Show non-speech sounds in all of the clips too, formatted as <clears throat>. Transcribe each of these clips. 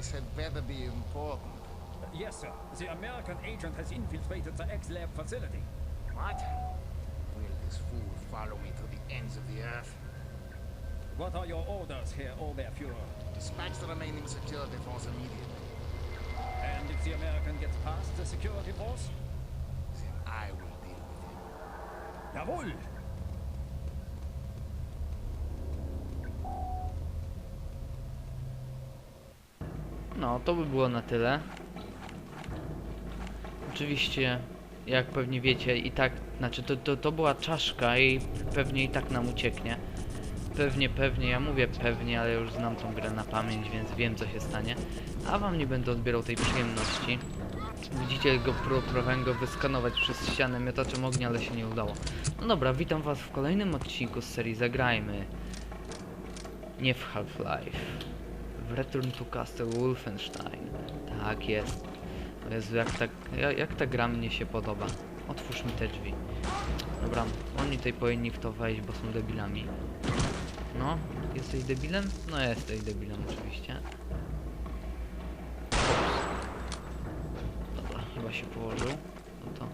This had better be important. Yes, sir. The American agent has infiltrated the X-Lab facility. What? Will this fool follow me to the ends of the earth? What are your orders, Herr Oberfuhrer? Dispatch the remaining security force immediately. And if the American gets past the security force? Then I will deal with him. Jawohl! No, to by było na tyle. Oczywiście, jak pewnie wiecie, i tak, znaczy to, to, to była czaszka i pewnie i tak nam ucieknie. Pewnie, pewnie, ja mówię pewnie, ale już znam tą grę na pamięć, więc wiem co się stanie. A wam nie będę odbierał tej przyjemności. Widzicie go, próbowałem go wyskanować przez ścianę miotaczem ognia, ale się nie udało. No dobra, witam was w kolejnym odcinku z serii Zagrajmy. Nie w Half-Life. Return to Castle Wolfenstein. Tak jest. O Jezu, jak ta, jak, ta gra mnie się podoba. Otwórz mi te drzwi. Dobra, oni tutaj powinni w to wejść, bo są debilami. No, jesteś debilem? No jesteś debilem oczywiście. Dobra, chyba się położył. No to...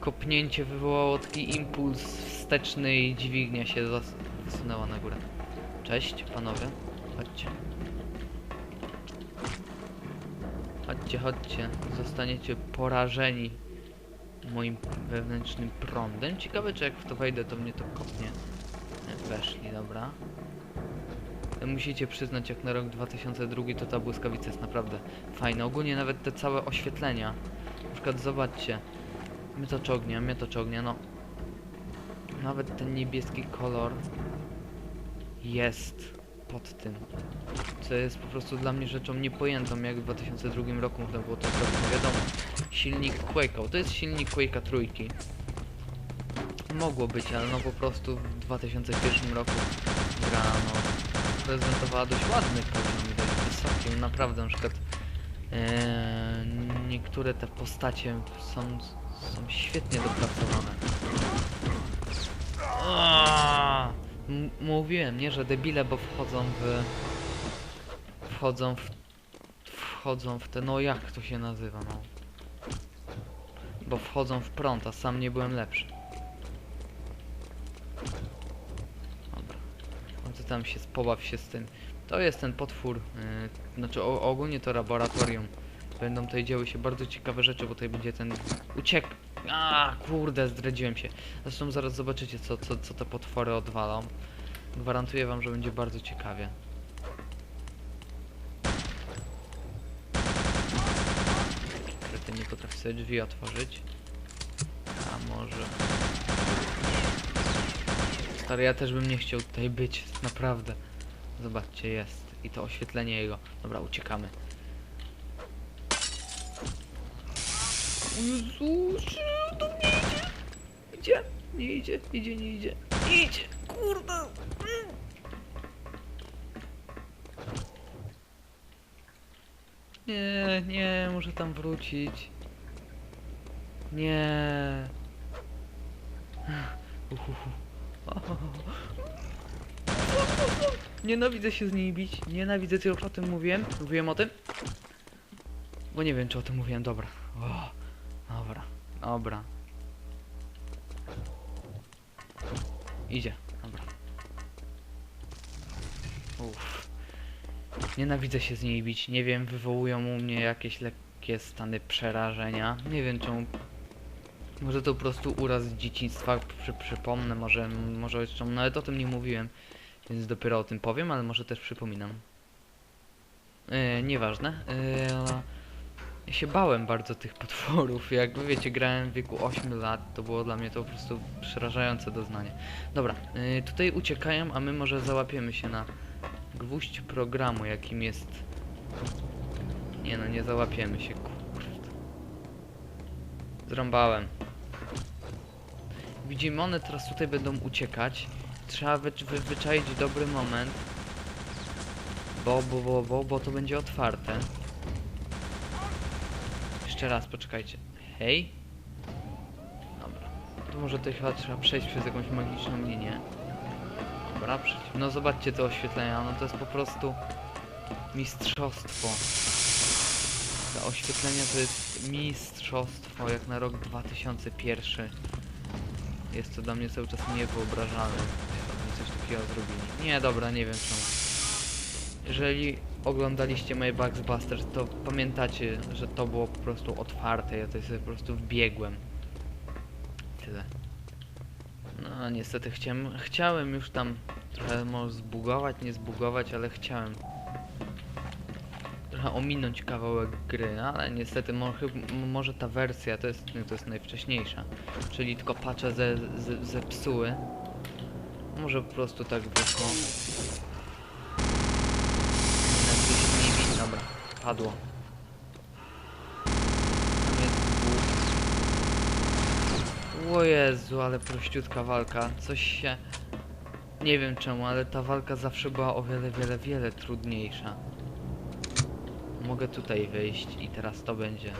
Kopnięcie wywołało taki impuls wsteczny i dźwignia się zas- wysunęła na górę. Cześć, panowie. Chodźcie. Chodźcie, chodźcie. Zostaniecie porażeni moim wewnętrznym prądem. Ciekawe, czy jak w to wejdę, to mnie to kopnie. Nie, Weszli, dobra. Musicie przyznać, jak na rok 2002 to ta błyskawica jest naprawdę fajna. Ogólnie nawet te całe oświetlenia. Na przykład zobaczcie. Miotacz ognia, miotacz ognia, no. Nawet ten niebieski kolor jest pod tym. Co jest po prostu dla mnie rzeczą niepojętą, jak w 2002 roku można było to zrobić. No Wiadomo, silnik Quake'a, to jest silnik Quake'a trójki. Mogło być, ale no po prostu w 2001 roku gra no, prezentowała dość ładny poziom dość wysoki. Naprawdę, na przykład e, niektóre te postacie są, są świetnie dopracowane. Aaaa! Mówiłem, nie, że debile, bo wchodzą w... Wchodzą w... Wchodzą w te... No jak to się nazywa, no? Bo wchodzą w prąd, a sam nie byłem lepszy. Dobra. No to tam się... Pobaw się z tym. To jest ten potwór. Yy, znaczy o, ogólnie to laboratorium. Będą tutaj działy się bardzo ciekawe rzeczy, bo tutaj będzie ten... Uciek... A kurde, zdradziłem się. Zresztą zaraz zobaczycie, co, co, co te potwory odwalą. Gwarantuję wam, że będzie bardzo ciekawie. Kryty nie potrafi sobie drzwi otworzyć. A może... Stary, ja też bym nie chciał tutaj być, naprawdę. Zobaczcie, jest. I to oświetlenie jego. Dobra, uciekamy. Jezu, mnie idzie? Idzie? Nie idzie, idzie, nie idzie. Idzie! Kurde! Nie, nie, muszę tam wrócić. Nie. Nienawidzę się z niej bić. Nienawidzę, tylko o tym mówiłem. Mówiłem o tym? Bo nie wiem, czy o tym mówiłem. Dobra. O, dobra. Idzie, dobra. Uff. Nienawidzę się z niej bić. Nie wiem, wywołują u mnie jakieś lekkie stany przerażenia. Nie wiem czemu. Może to po prostu uraz z dzieciństwa, przy, przypomnę, może, może jeszcze, nawet o tym nie mówiłem, więc dopiero o tym powiem, ale może też przypominam. Yy, nieważne. Yy, ja się bałem bardzo tych potworów. Jak wiecie, grałem w wieku 8 lat, to było dla mnie to po prostu przerażające doznanie. Dobra, yy, tutaj uciekają, a my może załapiemy się na gwóźdź programu, jakim jest... Nie no, nie załapiemy się, kurde. Zrąbałem. Widzimy, one teraz tutaj będą uciekać. Trzeba wy, wyczaić dobry moment. Bo, bo, bo, bo, bo to będzie otwarte. Jeszcze raz, poczekajcie. Hej? Dobra. To może to chyba trzeba przejść przez jakąś magiczną linię. Dobra, przeciw. No zobaczcie te oświetlenia, no to jest po prostu mistrzostwo. Te oświetlenia to jest mistrzostwo, jak na rok 2001. Jest to dla mnie cały czas niewyobrażalne, żeby coś takiego zrobili. Nie, dobra, nie wiem czemu. Jeżeli oglądaliście moje Bugs Busters, to pamiętacie, że to było po prostu otwarte, ja to sobie po prostu wbiegłem. Tyle. No niestety chciałem, chciałem już tam trochę może zbugować, nie zbugować, ale chciałem trochę ominąć kawałek gry, ale niestety mo, chyb- m- może ta wersja to jest, to jest najwcześniejsza, czyli tylko patche ze, ze, zepsuły. Może po prostu tak wyszło. Padło. Tam. O Jezu, ale prościutka walka. Coś się... Nie wiem czemu, ale ta walka zawsze była o wiele, wiele, wiele trudniejsza. Mogę tutaj wyjść i teraz to będzie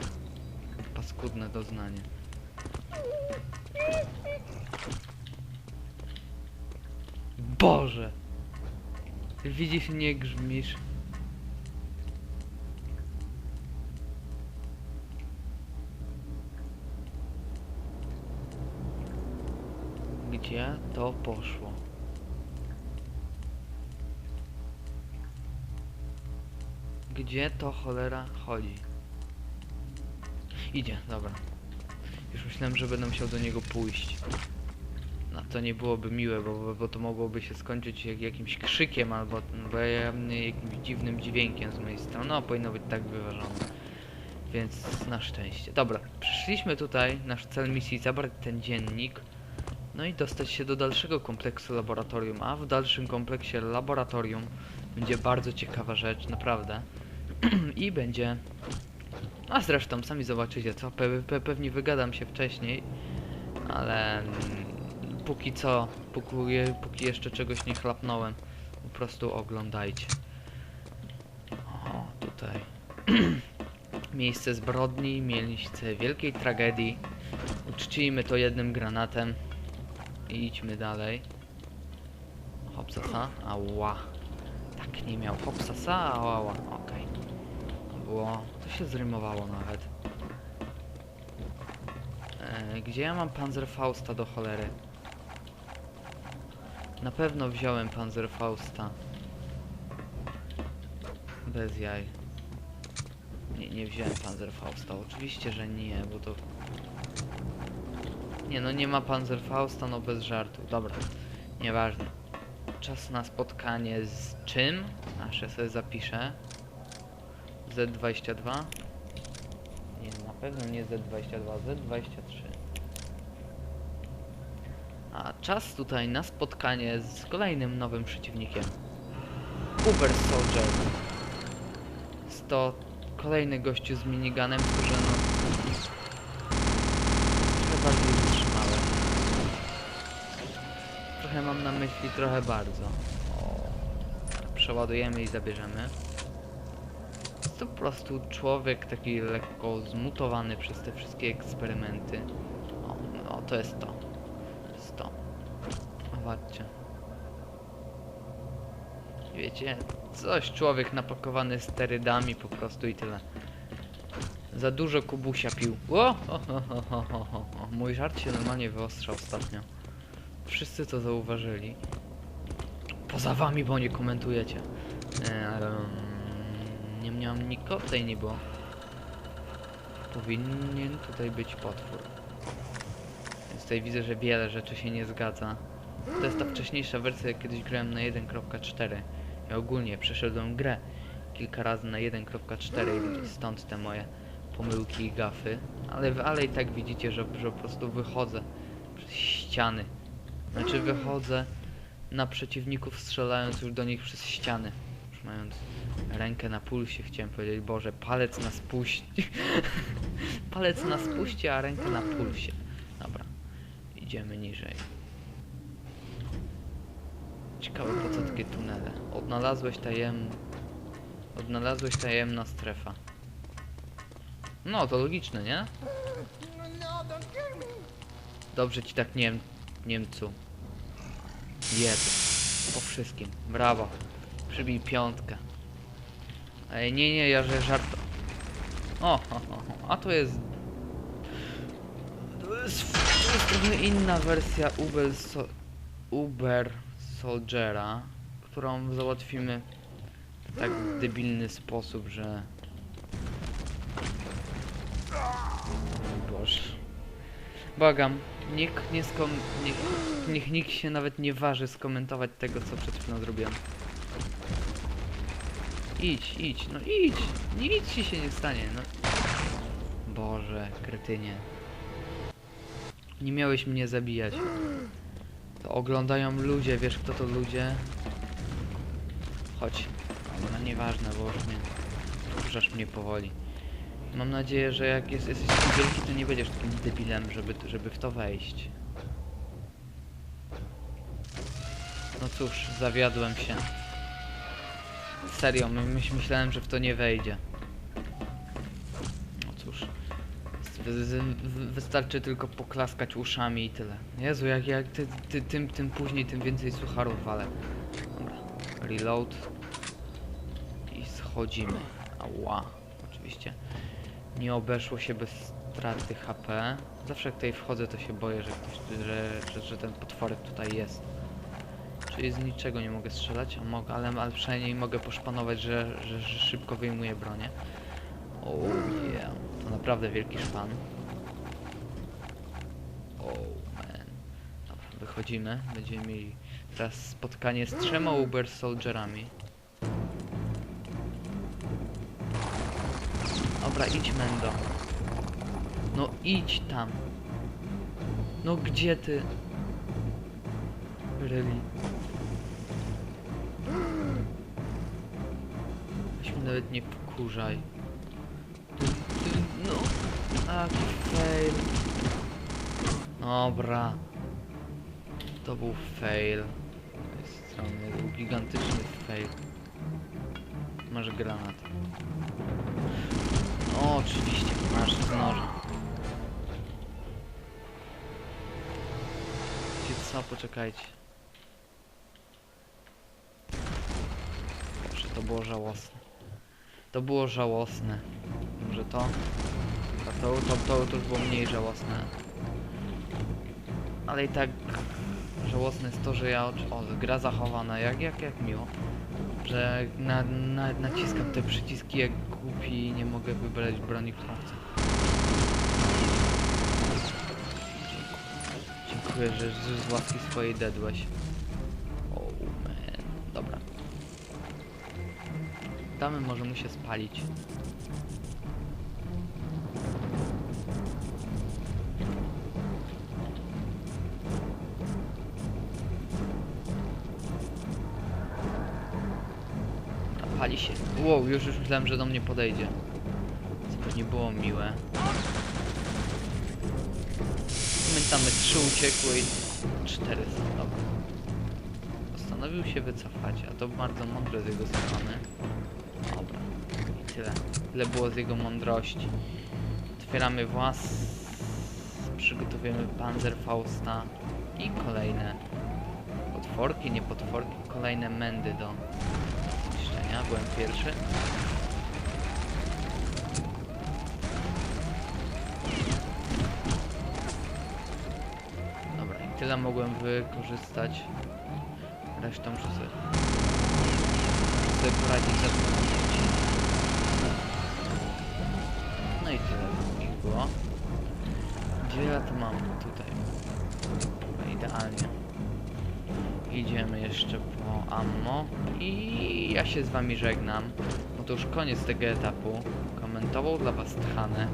paskudne doznanie. Boże! Widzisz, nie grzmisz. Gdzie to poszło? Gdzie to cholera chodzi? Idzie, dobra. Już myślałem, że będę musiał do niego pójść. No to nie byłoby miłe, bo, bo to mogłoby się skończyć jak, jakimś krzykiem albo bo, ja- jakimś dziwnym dźwiękiem z mojej strony. No, powinno być tak wyważone. Więc na szczęście. Dobra, przyszliśmy tutaj, nasz cel misji zabrać ten dziennik. No i dostać się do dalszego kompleksu laboratorium, a w dalszym kompleksie laboratorium będzie bardzo ciekawa rzecz, naprawdę. <clears throat> I będzie... A zresztą, sami zobaczycie, co? Pe pe pewnie wygadam się wcześniej, ale mm, póki co, póki, póki jeszcze czegoś nie chlapnąłem, po prostu oglądajcie. O, tutaj. <clears throat> Miejsce zbrodni, miejsce wielkiej tragedii. Uczcijmy to jednym granatem. I idźmy dalej. Hopsasa, ała. Tak nie miał. Hopsasa, ała, ała. Okej. To Było... To się zrymowało nawet. E, gdzie ja mam Panzerfausta do cholery? Na pewno wziąłem Panzerfausta. Bez jaj. Nie, nie wziąłem Panzerfausta. Oczywiście, że nie, bo to nie no, nie ma Panzerfausta, no bez żartu. Dobra, nieważne. Czas na spotkanie z czym? Aż ja sobie zapiszę. Z22. Nie, na pewno nie Z22, Z23. A czas tutaj na spotkanie z kolejnym nowym przeciwnikiem. Uber Soldier. To kolejny gościu z miniganem, który no bardziej wytrzymały. Trochę mam na myśli, trochę bardzo. Przeładujemy i zabierzemy. Jest to po prostu człowiek taki lekko zmutowany przez te wszystkie eksperymenty. O, no to jest to. To jest to. Wiecie, coś człowiek napakowany sterydami po prostu i tyle. Za dużo kubusia pił. O, ho. Mój żart się normalnie wyostrzał ostatnio. Wszyscy to zauważyli. Poza wami, bo nie komentujecie. Ehm, nie miałem nikogo nie było. Powinien tutaj być potwór. Więc tutaj widzę, że wiele rzeczy się nie zgadza. To jest ta wcześniejsza wersja, jak kiedyś grałem na 1.4. Ja ogólnie przeszedłem grę kilka razy na 1.4 i stąd te moje pomyłki i gafy. Ale, ale i tak widzicie, że, że po prostu wychodzę przez ściany. Znaczy wychodzę na przeciwników strzelając już do nich przez ściany. Już mając rękę na pulsie chciałem powiedzieć, Boże, palec na spuści. <laughs> palec na spuści, a rękę na pulsie. Dobra, idziemy niżej. Ciekawe po co takie tunele. Odnalazłeś tajem... Odnalazłeś tajemna strefa. No, to logiczne, nie? Dobrze ci tak Niem... Niemcu. Jeb. Po wszystkim. Brawo. Przybij piątkę. Ej, nie, nie, ja że żart... O, o, o, a to jest... To jest, to jest trochę inna wersja Uber, so, Uber Soldiera, którą załatwimy w tak debilny sposób, że... Boże. Błagam, nikt nie skom... Niech, niech nikt się nawet nie waży skomentować tego, co przed chwilą zrobiłem. Idź, idź, no idź! Nic ci się nie stanie, no. Boże, kretynie. Nie miałeś mnie zabijać. To oglądają ludzie, wiesz kto to ludzie? Chodź. No nieważne, bo już mnie... Mnie powoli. Mam nadzieję, że jak jest, jesteś taki wielki, to nie będziesz takim debilem, żeby, żeby w to wejść. No cóż, zawiodłem się. Serio, my, myś- myślałem, że w to nie wejdzie. No cóż. Wy, wy, wy, wystarczy tylko poklaskać uszami i tyle. Jezu, jak, jak ty, ty, tym, tym później, tym więcej sucharów. Dobra. Reload. I schodzimy. Ała. Nie obeszło się bez straty HP. Zawsze jak tutaj wchodzę, to się boję, że, ktoś, że, że, że ten potworek tutaj jest. Czyli z niczego nie mogę strzelać, mogę, ale, ale przynajmniej mogę poszpanować, że, że, że szybko wyjmuję bronię. Oh yeah, to naprawdę wielki szpan. Oh man. Dobra, wychodzimy. Będziemy mieli teraz spotkanie z trzema Uber Soldierami. Dobra, idź Mendo. No idź tam. No gdzie ty? Really? Weź mnie nawet nie ty, no. A, fail. Dobra. To był fail. Z tej strony był gigantyczny fail. Masz granat. Oczywiście, masz z noża. Co, poczekajcie. Boże, to było żałosne. To było żałosne. Może to? A to, to, to, to już było mniej żałosne. Ale i tak żałosne jest to, że ja... O, gra zachowana, jak, jak, jak miło. Że na, na, naciskam te przyciski jak głupi i nie mogę wybrać broni, którą chcę. Dziękuję, że, z łaski swojej dedłeś. Oh man. Dobra. Damy może mu się spalić. Pali się. Wow, już już myślałem, że do mnie podejdzie. Co pewnie było miłe. Pamiętamy, trzy uciekły i cztery są. Dobra. Postanowił się wycofać, a to bardzo mądre z jego strony. Dobra. I tyle. Tyle było z jego mądrości. Otwieramy włas. Przygotowujemy Panzerfausta. I kolejne potworki, nie potworki, kolejne mędy do niszczenia. Byłem pierwszy. Dobra, i tyle mogłem wykorzystać. Resztą muszę sobie, muszę sobie poradzić za No i tyle było. Gdzie ja to mam? Tutaj. Idealnie. Idziemy jeszcze po ammo i ja się z wami żegnam. No to już koniec tego etapu. Komentował dla was Tchane.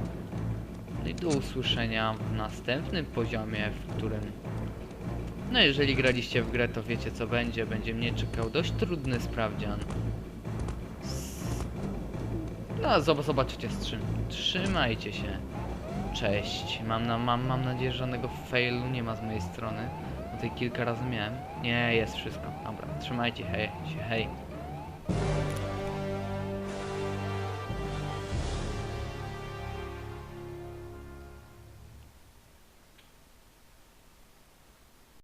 No i do usłyszenia w następnym poziomie, w którym... No jeżeli graliście w grę, to wiecie co będzie. Będzie mnie czekał dość trudny sprawdzian. No, zob- zobaczycie z czym. Trzymajcie się. Cześć. Mam, na, mam, mam nadzieję, że żadnego failu nie ma z mojej strony. Tutaj kilka razy miałem. Nie, jest wszystko. Dobra, trzymajcie, hej, się, hej.